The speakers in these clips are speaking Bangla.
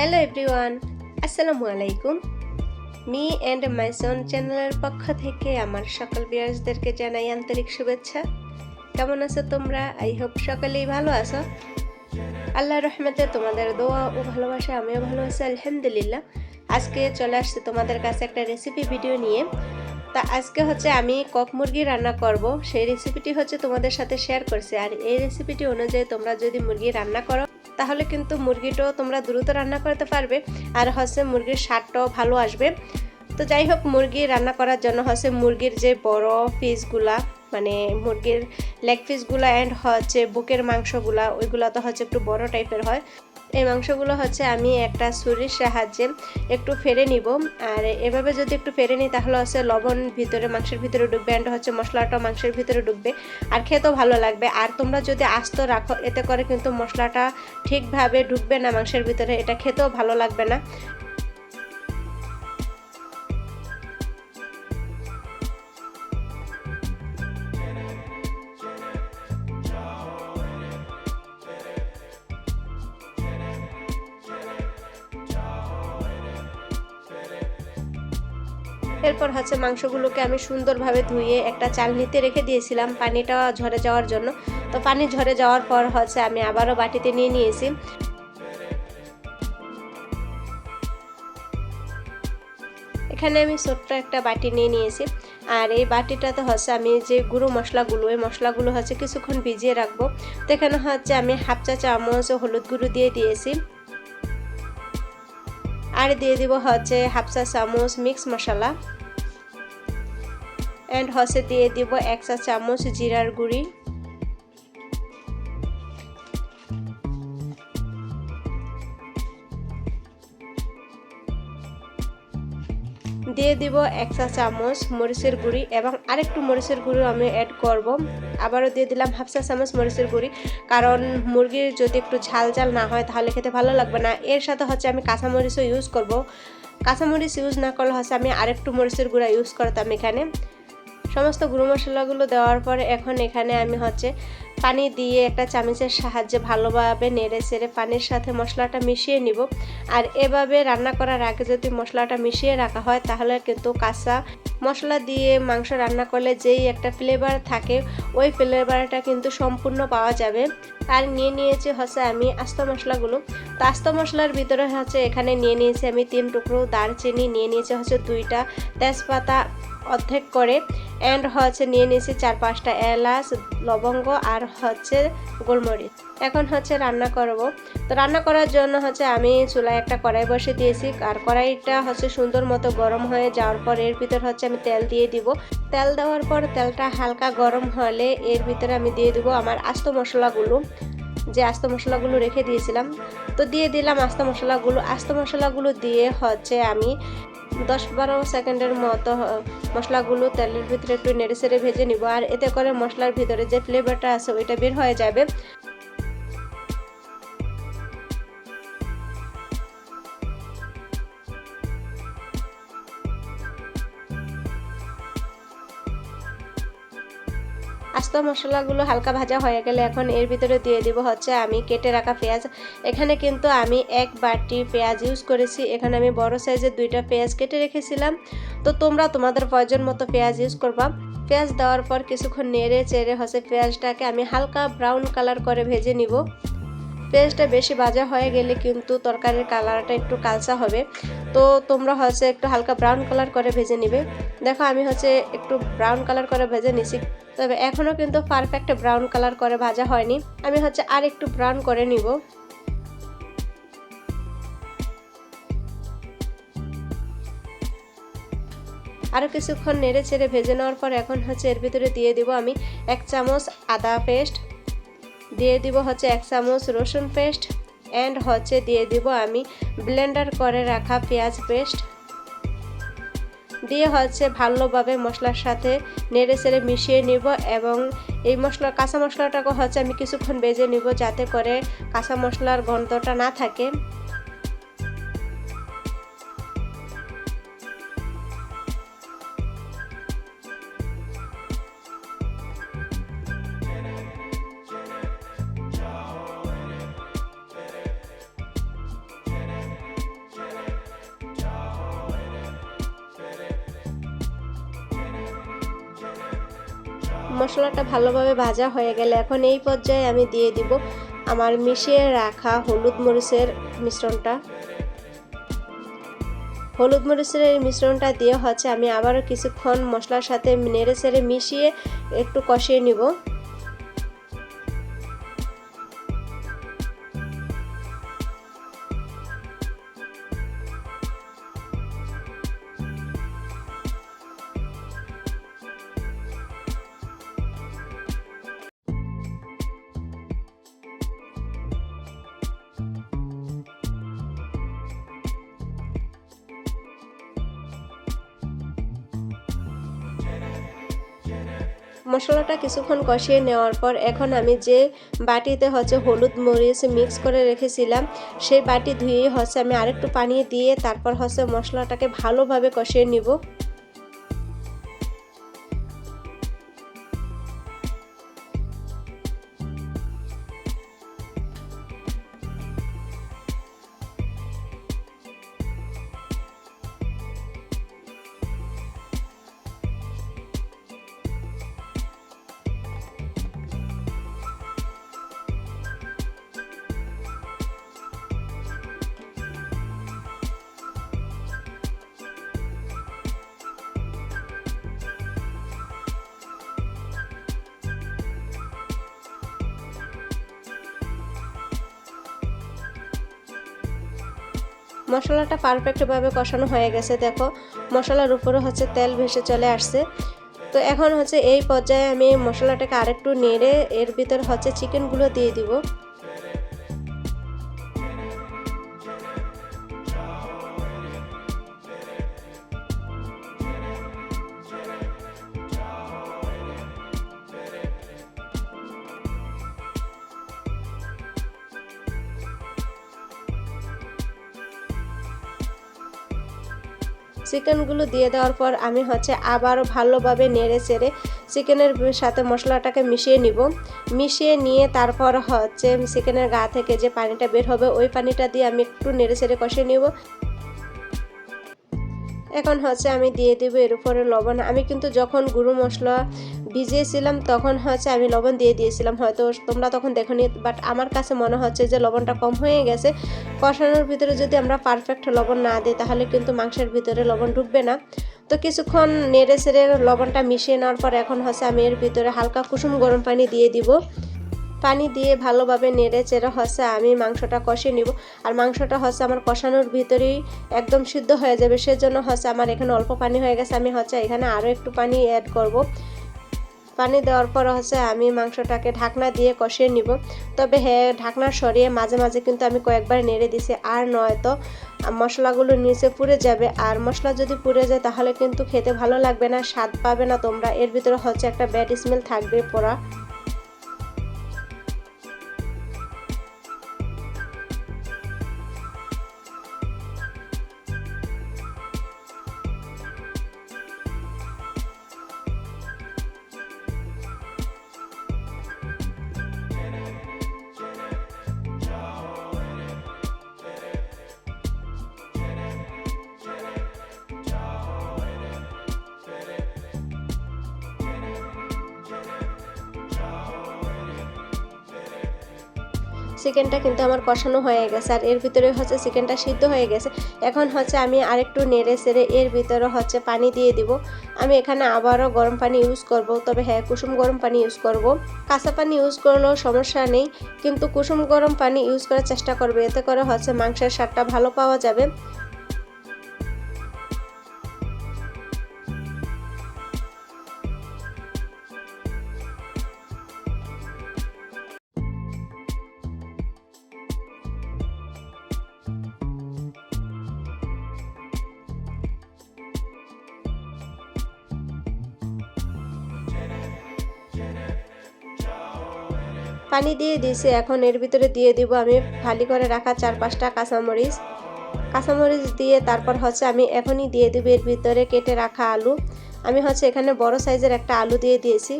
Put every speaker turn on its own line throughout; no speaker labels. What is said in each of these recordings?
হ্যালো এভরিওয়ান আসসালামু আলাইকুম মি অ্যান্ড মাই সন চ্যানেলের পক্ষ থেকে আমার সকল বিয়ার্সদেরকে জানাই আন্তরিক শুভেচ্ছা। কেমন আছো তোমরা? আই হোপ সকলেই ভালো আছো। আল্লাহ রহমতে তোমাদের দোয়া ও ভালোবাসা, আমিও ভালো আছি, আলহামদুলিল্লাহ। আজকে চলে আসছি তোমাদের কাছে একটা রেসিপি ভিডিও নিয়ে। তা আজকে হচ্ছে আমি কক মুরগি রান্না করব। সেই রেসিপিটি হচ্ছে তোমাদের সাথে শেয়ার করছি। আর এই রেসিপিটি অনুযায়ী তোমরা যদি মুরগি রান্না করো তাহলে কিন্তু মুরগিটাও তোমরা দ্রুত রান্না করতে পারবে। আর হচ্ছে মুরগির স্বাদটাও ভালো আসবে। তো যাই হোক, মুরগি রান্না করার জন্য হচ্ছে মুরগির যে বড় পিসগুলা মানে মুরগির লেগ পিসগুলো অ্যান্ড হচ্ছে বুকের মাংসগুলা, ওইগুলো তো হচ্ছে একটু বড় টাইপের হয়। এই মাংসগুলো হচ্ছে আমি একটা ছুরির সাহায্যে একটু ফেরে নিব। আর এভাবে যদি একটু ফেরে নিই তাহলে হচ্ছে লবণ ভিতরে, মাংসের ভিতরে ঢুকবে অ্যান্ড হচ্ছে মশলাটা মাংসের ভিতরে ঢুকবে। আর খেতেও ভালো লাগবে। আর তোমরা যদি আস্ত রাখো, এতে করে কিন্তু মশলাটা ঠিকভাবে ঢুকবে না মাংসের ভিতরে, এটা খেতেও ভালো লাগবে না। এরপর হচ্ছে মাংসগুলোকে আমি সুন্দরভাবে ধুয়ে একটা চালনিতে রেখে দিয়েছিলাম পানিটা ঝরে যাওয়ার জন্য। তো পানি ঝরে যাওয়ার পর হচ্ছে আমি আবারও বাটিতে নিয়ে নিয়েছি। এখানে আমি ছোট্ট একটা বাটি নিয়ে নিয়েছি। আর এই বাটিটাতে হচ্ছে আমি যে গুঁড়ো মশলাগুলো, এই মশলাগুলো হচ্ছে কিছুক্ষণ ভিজিয়ে রাখব। তো এখানে হচ্ছে আমি হাফ চা চামচ হলুদ গুঁড়ো দিয়ে দিয়েছি। আর দিয়ে দিব হচ্ছে হাফ চা চামচ মিক্স মশলা। অ্যান্ড হচ্ছে দিয়ে দিব এক চা চামচ জিরার গুঁড়ি। দিয়ে দিব এক চা চামচ মরিচের গুঁড়ি এবং আরেকটু মরিচের গুঁড়ি আমি অ্যাড করব। আবারও দিয়ে দিলাম হাফ চা চামচ মরিচের গুঁড়ি। কারণ মুরগির যদি একটু ঝাল ঝাল না হয় তাহলে খেতে ভালো লাগবে না। এর সাথে হচ্ছে আমি কাঁচামরিচও ইউজ করব। কাঁচামরিচ ইউজ না করলে হচ্ছে আমি আরেকটু মরিচের গুঁড়া ইউজ করতাম এখানে। সমস্ত গুঁড়ো মশলাগুলো দেওয়ার পরে এখন এখানে আমি হচ্ছে পানি দিয়ে একটা চামচের সাহায্যে ভালোভাবে নেড়ে চেড়ে পানির সাথে মশলাটা মিশিয়ে নিব। আর এভাবে রান্না করার আগে যদি মশলাটা মিশিয়ে রাখা হয় তাহলে কিন্তু কাঁচা মশলা দিয়ে মাংস রান্না করলে যেই একটা ফ্লেভার থাকে, ওই ফ্লেভারটা কিন্তু সম্পূর্ণ পাওয়া যাবে। আর নিয়ে নিয়েছি হচ্ছে আমি আস্ত মশলাগুলো। তো আস্ত মশলার ভিতরে হচ্ছে এখানে নিয়ে নিয়েছি আমি তিন টুকরো দারচিনি, নিয়ে নিয়েছি হচ্ছে দুইটা তেজপাতা অর্ধেক করে অ্যান্ড হচ্ছে নিয়ে নিয়েছি চার পাঁচটা এলাচ, লবঙ্গ আর হচ্ছে গোলমরিচ। এখন হচ্ছে রান্না করব। তো রান্না করার জন্য হচ্ছে আমি চুলায় একটা কড়াই বসে দিয়েছি। আর কড়াইটা হচ্ছে সুন্দর মতো গরম হয়ে যাওয়ার পর এর ভিতর হচ্ছে আমি তেল দিয়ে দিব। তেল দেওয়ার পর তেলটা হালকা গরম হলে এর ভিতরে আমি দিয়ে দিব আমার আস্ত মশলাগুলো। যে আস্ত মশলাগুলো রেখে দিয়েছিলাম। তো দিয়ে দিলাম আস্ত মশলাগুলো। আস্ত মশলাগুলো দিয়ে হচ্ছে আমি দশ বারো সেকেন্ডের মতো মশলাগুলো তেলের ভিতরে একটু নেড়ে সেড়ে ভেজে নিব। আর এতে করে মশলার ভিতরে যে ফ্লেভারটা আছে, ওইটা বের হয়ে যাবে। আস্ত মশলাগুলো হালকা ভাজা হয়ে গেলে এখন এর ভিতরে দিয়ে দিব হচ্ছে আমি কেটে রাখা পেঁয়াজ। এখানে কিন্তু আমি এক বাটি পেঁয়াজ ইউজ করেছি। এখানে আমি বড় সাইজের দুইটা পেঁয়াজ কেটে রেখেছিলাম। তো তোমরা তোমাদের প্রয়োজন মতো পেঁয়াজ ইউজ করবা। পেঁয়াজ দেওয়ার পর কিছুক্ষণ নেড়ে চেড়ে হচ্ছে পেঁয়াজটাকে আমি হালকা ব্রাউন কালার করে ভেজে নিব। পেঁয়াজটা বেশি ভাজা হয়ে গেলে কিন্তু তরকারির কালারটা একটু কালচা হবে। তো তোমরা হচ্ছে একটু হালকা ব্রাউন কালার করে ভেজে নিবে। দেখো আমি হচ্ছে একটু ব্রাউন কালার করে ভেজে নিছি। তবে এখনও কিন্তু পারফেক্ট ব্রাউন কালার করে ভাজা হয়নি। আমি হচ্ছে আর একটু ব্রাউন করে নিব। আরও কিছুক্ষণ নেড়ে চেড়ে ভেজে নেওয়ার পর এখন হচ্ছে এর ভিতরে দিয়ে দিব আমি এক চামচ আদা পেস্ট দিয়ে দিব হচ্ছে এক চামচ রসুন পেস্ট অ্যান্ড হচ্ছে দিয়ে দিব আমি ব্লেন্ডার করে রাখা পেঁয়াজ পেস্ট। দিয়ে হচ্ছে ভালোভাবে মশলার সাথে নেড়ে চেড়ে মিশিয়ে নিব এবং এই মশলা কাঁচা মশলাটাকে হচ্ছে আমি কিছুক্ষণ বেজে নিব যাতে করে কাঁচা মশলার গন্ধটা না থাকে। মশলাটা ভালোভাবে ভাজা হয়ে গেলে এখন এই পর্যায়ে আমি দিয়ে দিব আমার মিশিয়ে রাখা হলুদ মরিচের মিশ্রণটা। হলুদ মরিচের এই মিশ্রণটা দিয়ে হচ্ছে আমি আবারও কিছুক্ষণ মশলার সাথে নেড়ে চেড়ে মিশিয়ে একটু কষিয়ে নিব। মশলাটা কিছুক্ষণ কষিয়ে নেওয়ার পর এখন আমি যে বাটিতে হচ্ছে হলুদ মরিচ মিক্স করে রেখেছিলাম, সেই বাটি ধুয়ে হচ্ছে আমি আরেকটু পানি দিয়ে তারপর হচ্ছে মশলাটাকে ভালোভাবে কষিয়ে নিব। মশলাটা পারফেক্টভাবে কষানো হয়ে গেছে, দেখো। মশলার উপরে হচ্ছে তেল ভেসে চলে আসছে। তো এখন হচ্ছে এই পর্যায়ে আমি মশলাটাকে আরেকটু নেড়ে এর ভিতর হচ্ছে চিকেনগুলো দিয়ে দিব। চিকেনগুলো দিয়ে দেওয়ার পর আমি হচ্ছে আবারও ভালোভাবে নেড়ে চেড়ে চিকেনের সাথে মশলাটাকে মিশিয়ে নিব। মিশিয়ে নিয়ে তারপর হচ্ছে চিকেনের গা থেকে যে পানিটা বের হবে, ওই পানিটা দিয়ে আমি একটু নেড়ে চেড়ে কষিয়ে নিব। এখন হচ্ছে আমি দিয়ে দেবো এর উপরে লবণ। আমি কিন্তু যখন গুঁড়ো মশলা ভিজিয়েছিলাম, তখন হচ্ছে আমি লবণ দিয়ে দিয়েছিলাম। হয়তো তোমরা তখন দেখো নি বাট আমার কাছে মনে হচ্ছে যে লবণটা কম হয়ে গেছে। কষানোর ভিতরে যদি আমরা পারফেক্ট লবণ না দিই, তাহলে কিন্তু মাংসের ভিতরে লবণ ঢুকবে না। তো কিছুক্ষণ নেড়ে সেড়ে লবণটা মিশিয়ে নেওয়ার পর এখন হচ্ছে আমি এর ভিতরে হালকা কুসুম গরম পানি দিয়ে দিব। পানি দিয়ে ভালোভাবে নেড়ে চেড়ে হচ্ছে আমি মাংসটা কষিয়ে নিব। আর মাংসটা হচ্ছে আমার কষানোর ভিতরেই একদম সিদ্ধ হয়ে যাবে। সেজন্য হচ্ছে আমার এখানে অল্প পানি হয়ে গেছে। আমি হচ্ছে এখানে আরও একটু পানি অ্যাড করব। পানি দেওয়ার পর হচ্ছে আমি মাংসটাকে ঢাকনা দিয়ে কষিয়ে নিব। তবে হ্যাঁ ঢাকনা সরিয়ে মাঝে মাঝে কিন্তু আমি কয়েকবার নেড়ে দিছি। আর নয়তো মশলাগুলো নিচে পুড়ে যাবে। আর মশলা যদি পুড়ে যায় তাহলে কিন্তু খেতে ভালো লাগবে না, স্বাদ পাবে না। তোমরা এর ভিতরে হচ্ছে একটা ব্যাড স্মেল থাকবে পড়া। চিকেনটা কিন্তু আমার কষানো হয়ে গেছে। আর এর ভিতরে হচ্ছে চিকেনটা সিদ্ধ হয়ে গেছে। এখন হচ্ছে আমি আরেকটু নেড়ে সেড়ে এর ভিতরে হচ্ছে পানি দিয়ে দিব। আমি এখানে আবারও গরম পানি ইউজ করব। তবে হ্যাঁ কুসুম গরম পানি ইউজ করব। কাঁচা পানি ইউজ করলেও সমস্যা নেই। কিন্তু কুসুম গরম পানি ইউজ করার চেষ্টা করবে। এতে করে হচ্ছে মাংসের স্বাদটা ভালো পাওয়া যাবে। পানি দিয়ে দিয়েছি, এখন এর ভিতরে দিয়ে দিব আমি ভালি করে রাখা চার পাঁচটা কাঁচামরিচ। কাঁচামরিচ দিয়ে তারপর হচ্ছে আমি এখনই দিয়ে দেবো এর ভিতরে কেটে রাখা আলু। আমি হচ্ছে এখানে বড় সাইজের একটা আলু দিয়ে দিয়েছি।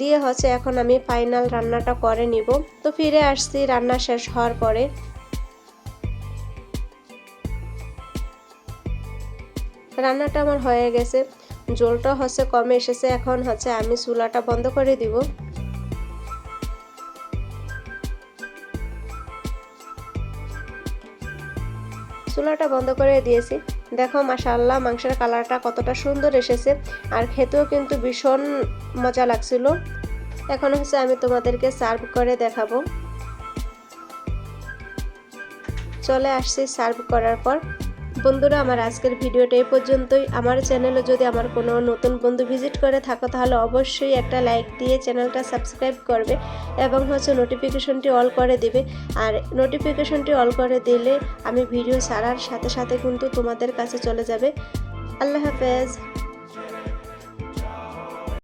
দিয়ে হচ্ছে এখন আমি ফাইনাল রান্নাটা করে নিব। তো ফিরে আসছি, রান্না শেষ হওয়ার পরে। রান্নাটা আমার হয়ে গেছে। জলটা হচ্ছে কমে এসেছে, এখন হচ্ছে আমি চুলাটা বন্ধ করে দিব। চুলাটা বন্ধ করে দিয়েছি। দেখো মাশাল্লাহ মাংসের কালারটা কতটা সুন্দর এসেছে, আর খেতেও কিন্তু ভীষণ মজা লাগছিল। এখন হচ্ছে আমি তোমাদেরকে সার্ভ করে দেখাবো। চলে আসছি সার্ভ করার পর। বন্ধুরা, আমার আজকের ভিডিওটা এই পর্যন্তই। আমার চ্যানেলে যদি আমার কোনো নতুন বন্ধু ভিজিট করে থাকো, তাহলে অবশ্যই একটা লাইক দিয়ে চ্যানেলটা সাবস্ক্রাইব করবে এবং হচ্ছে নোটিফিকেশনটি অল করে দেবে। আর নোটিফিকেশনটি অল করে দিলে আমি ভিডিও ছাড়ার সাথে সাথে কিন্তু তোমাদের কাছে চলে যাবে। আল্লাহ হাফেজ।